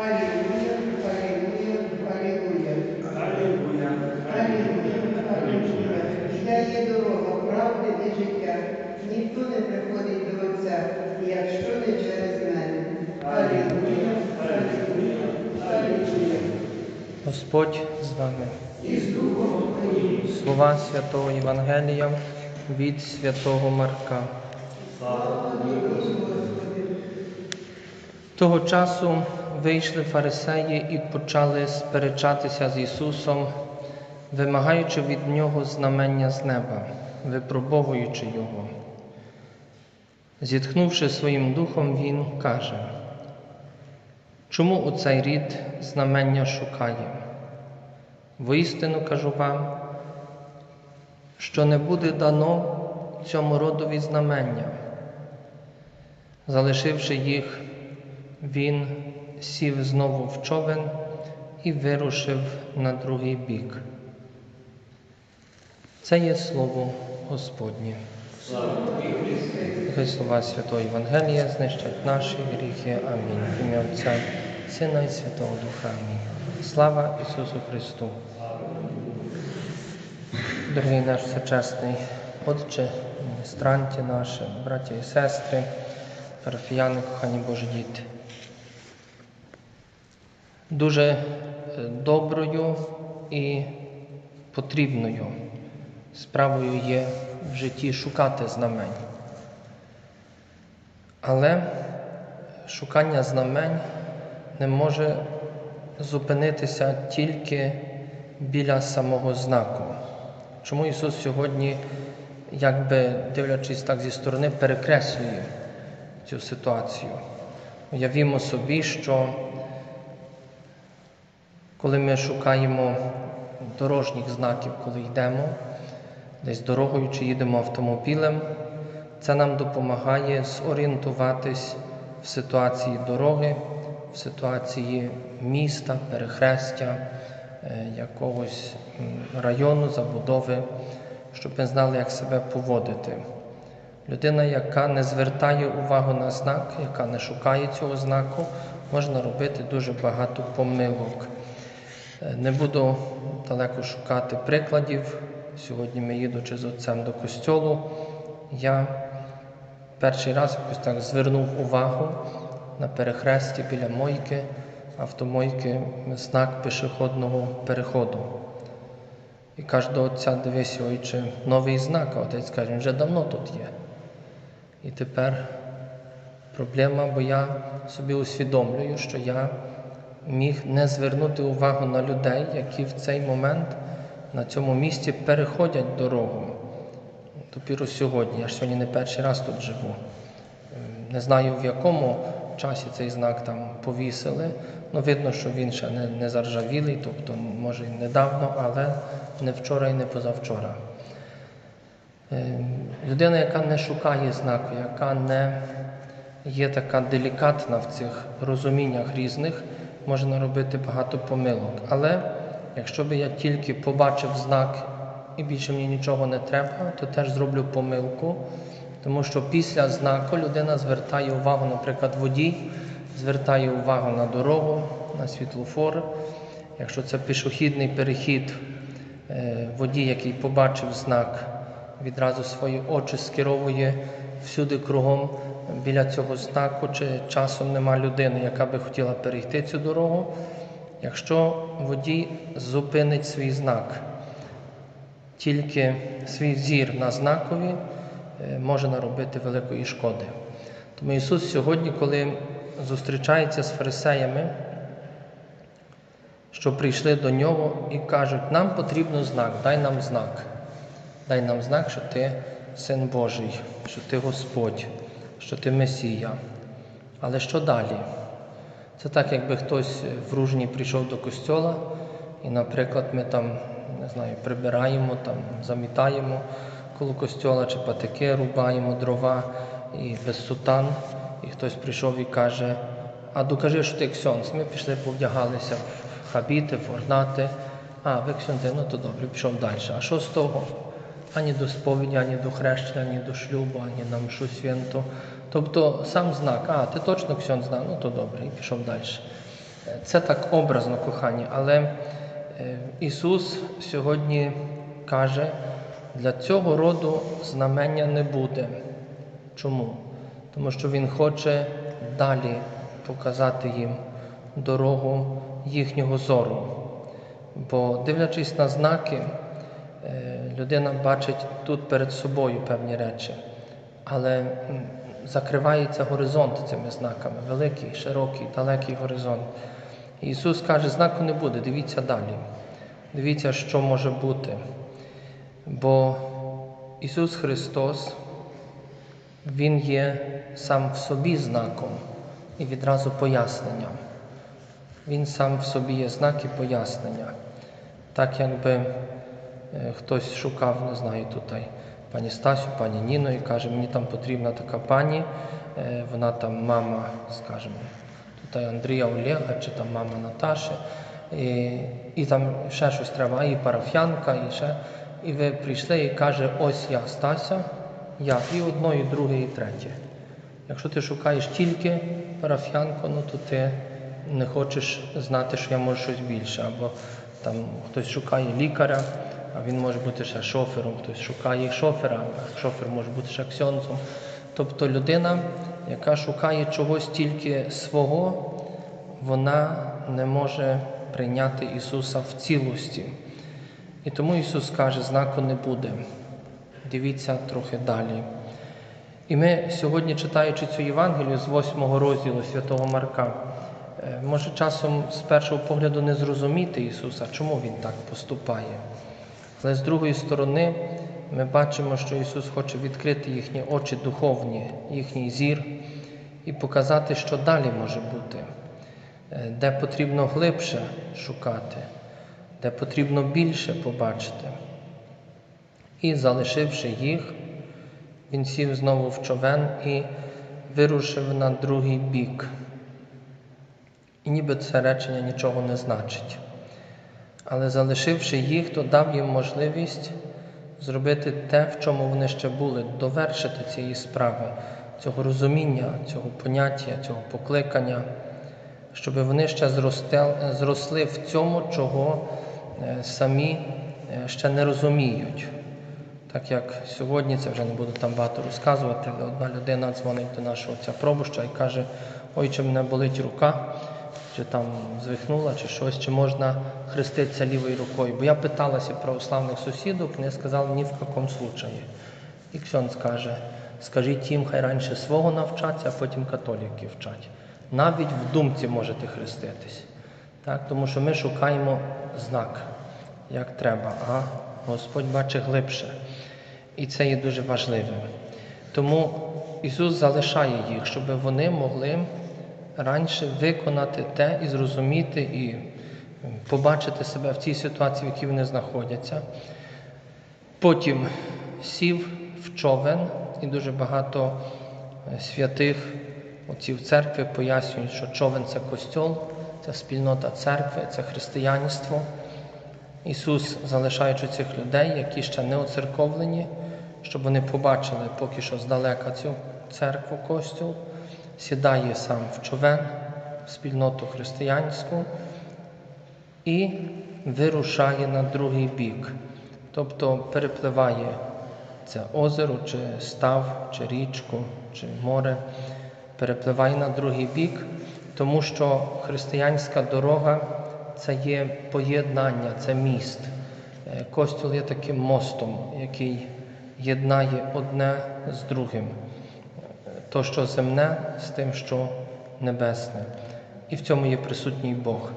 Алілуя, алілуя, алілуя. Алілуя. Алілуя, алілуя. Я є дорога, правди і життя. Ніхто не приходить до Отця, якщо не через мене. Алілуя, алілуя, алілуя. Господь з вами. І з Духом Твоїм. Слова святого Євангелія від святого Марка. Слава тобі, Господи. Того часу вийшли фарисеї і почали сперечатися з Ісусом, вимагаючи від Нього знамення з неба, випробовуючи Його. Зітхнувши своїм духом, Він каже, чому у цей рід знамення шукає? Воістину кажу вам, що не буде дано цьому родові знамення. Залишивши їх, він сів знову в човен і вирушив на другий бік. Це є слово Господнє. Нехай слова Святого Євангелія знищать наші гріхи. Амінь. В ім'я Отця, Сина і Святого Духа. Амінь. Слава Ісусу Христу. Дорогий наш всечесний Отче, міністранті наші, браті і сестри, парафіяни, кохані Божі діти. Дуже е, доброю і потрібною справою є в житті шукати знамень. Але шукання знамень не може зупинитися тільки біля самого знаку. Чому Ісус сьогодні, якби дивлячись так зі сторони, перекреслює цю ситуацію? Уявімо собі, що коли ми шукаємо дорожніх знаків, коли йдемо десь дорогою чи їдемо автомобілем, це нам допомагає зорієнтуватись в ситуації дороги, в ситуації міста, перехрестя, е, якогось району, забудови, щоб ми знали, як себе поводити. Людина, яка не звертає увагу на знак, яка не шукає цього знаку, можна робити дуже багато помилок. Не буду далеко шукати прикладів. Сьогодні ми їдучи з отцем до костьолу, я перший раз якось так звернув увагу на перехресті біля мойки, автомойки, знак пішохідного переходу. І каже до отця, дивись, ойче, новий знак, а отець каже, він вже давно тут є. І тепер проблема, бо я собі усвідомлюю, що я міг не звернути увагу на людей, які в цей момент на цьому місці переходять дорогу. Допіру сьогодні, я ж сьогодні не перший раз тут живу. Не знаю, в якому часі цей знак там повісили. Ну, видно, що він ще не, не заржавілий, тобто, може, недавно, але не вчора і не позавчора. Ем, Людина, яка не шукає знаку, яка не є така делікатна в цих розуміннях різних, може наробити багато помилок. Але якщо би я тільки побачив знак і більше мені нічого не треба, то теж зроблю помилку, тому що після знаку людина звертає увагу, наприклад, водій, звертає увагу на дорогу, на світлофор. Якщо це пішохідний перехід, е, водій, який побачив знак, відразу свої очі скеровує всюди кругом біля цього знаку, чи часом нема людини, яка би хотіла перейти цю дорогу. Якщо водій зупинить свій знак, тільки свій зір на знакові е, може наробити великої шкоди. Тому Ісус сьогодні, коли зустрічається з фарисеями, що прийшли до нього і кажуть, нам потрібен знак, дай нам знак. Дай нам знак, що ти син Божий, що ти Господь, що ти Месія. Але що далі? Це так, якби хтось в Ружні прийшов до костьола, і, наприклад, ми там, не знаю, прибираємо, там, замітаємо коло костьола, чи патики рубаємо дрова і без сутан. І хтось прийшов і каже, а докажи, що ти ксьонс. Ми пішли, повдягалися в хабіти, в орнати. А, ви ксьонти, ну то добре, пішов далі. А що з того? Ані до сповіді, ані до хрещення, ані до шлюбу, ані на мшу святу. Тобто сам знак, а ти точно ксьон знав, ну то добре, і пішов далі. Це так образно, кохані, але е, Ісус сьогодні каже, для цього роду знамення не буде. Чому? Тому що Він хоче далі показати їм дорогу їхнього зору. Бо дивлячись на знаки, людина бачить тут перед собою певні речі, але закривається горизонт цими знаками, великий, широкий, далекий горизонт. І Ісус каже, знаку не буде, дивіться далі. Дивіться, що може бути. Бо Ісус Христос, Він є сам в собі знаком і відразу поясненням. Він сам в собі є знак і пояснення. Так якби хтось шукав, не знаю, тут пані Стасю, пані Ніну і каже, мені там потрібна така пані, е, вона там мама, скажімо, тут Андрія Олега чи там мама Наташі, і, і там ще щось треба, і парафіянка, і ще. І ви прийшли і каже, ось я Стася, я, і одно, і друге, і третє. Якщо ти шукаєш тільки парафіянку, ну то ти не хочеш знати, що я можу щось більше. Або там хтось шукає лікаря, а він може бути ще шофером, хтось шукає шофера, а шофер може бути ще ксьонцем. Тобто людина, яка шукає чогось тільки свого, вона не може прийняти Ісуса в цілості. І тому Ісус каже, знаку не буде. Дивіться трохи далі. І ми сьогодні, читаючи цю Євангелію з 8 розділу Святого Марка, е, може часом з першого погляду не зрозуміти Ісуса, чому Він так поступає. Але з другої сторони, ми бачимо, що Ісус хоче відкрити їхні очі духовні, їхній зір і показати, що далі може бути, е, де потрібно глибше шукати, де потрібно більше побачити. І залишивши їх, він сів знову в човен і вирушив на другий бік. І ніби це речення нічого не значить. Але залишивши їх, то дав їм можливість зробити те, в чому вони ще були, довершити цієї справи, цього розуміння, цього поняття, цього покликання, щоб вони ще зросли в цьому, чого е, самі е, ще не розуміють. Так як сьогодні, це вже не буду там багато розказувати, але одна людина дзвонить до нашого отця пробуща і каже, ой, чи мене болить рука, чи там звихнула, чи щось, чи можна хреститися лівою рукою. Бо я питалася православних сусідів, вони сказали, ні в якому случаї. І Ксьонц каже, скажіть їм, хай раніше свого навчаться, а потім католики вчать. Навіть в думці можете хреститись. Так? Тому що ми шукаємо знак, як треба, а Господь бачить глибше. І це є дуже важливим. Тому Ісус залишає їх, щоб вони могли раніше виконати те і зрозуміти, і побачити себе в цій ситуації, в якій вони знаходяться. Потім сів в човен, і дуже багато е, святих отців церкви пояснюють, що човен це костьол, це спільнота церкви, це християнство. Ісус, залишаючи цих людей, які ще не оцерковлені, щоб вони побачили поки що здалека цю церкву, костюл, сідає сам в човен, в спільноту християнську і вирушає на другий бік, тобто перепливає це озеро, чи став, чи річку, чи море, перепливає на другий бік, тому що християнська дорога це є поєднання, це міст. Е, Костюл є таким мостом, який єднає одне з другим. То, що земне, з тим, що небесне. І в цьому є присутній Бог.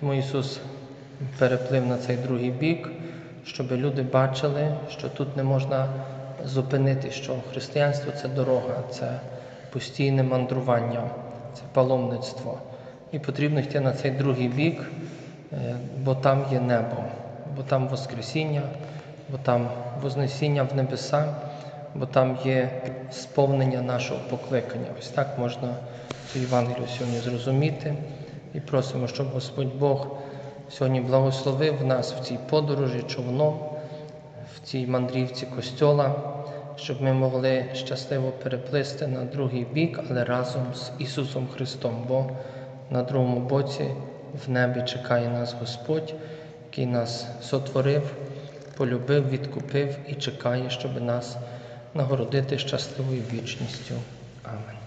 Тому Ісус переплив на цей другий бік, щоб люди бачили, що тут не можна зупинити, що християнство це дорога, це постійне мандрування, це паломництво. І потрібно йти на цей другий бік, е, бо там є небо, бо там Воскресіння, бо там Вознесіння в небеса, бо там є сповнення нашого покликання. Ось так можна цю Євангелію сьогодні зрозуміти. І просимо, щоб Господь Бог сьогодні благословив нас в цій подорожі човном, в цій мандрівці костьола, щоб ми могли щасливо переплисти на другий бік, але разом з Ісусом Христом. Бо на другому боці в небі чекає нас Господь, який нас сотворив, полюбив, відкупив і чекає, щоб нас нагородити щасливою вічністю. Амен.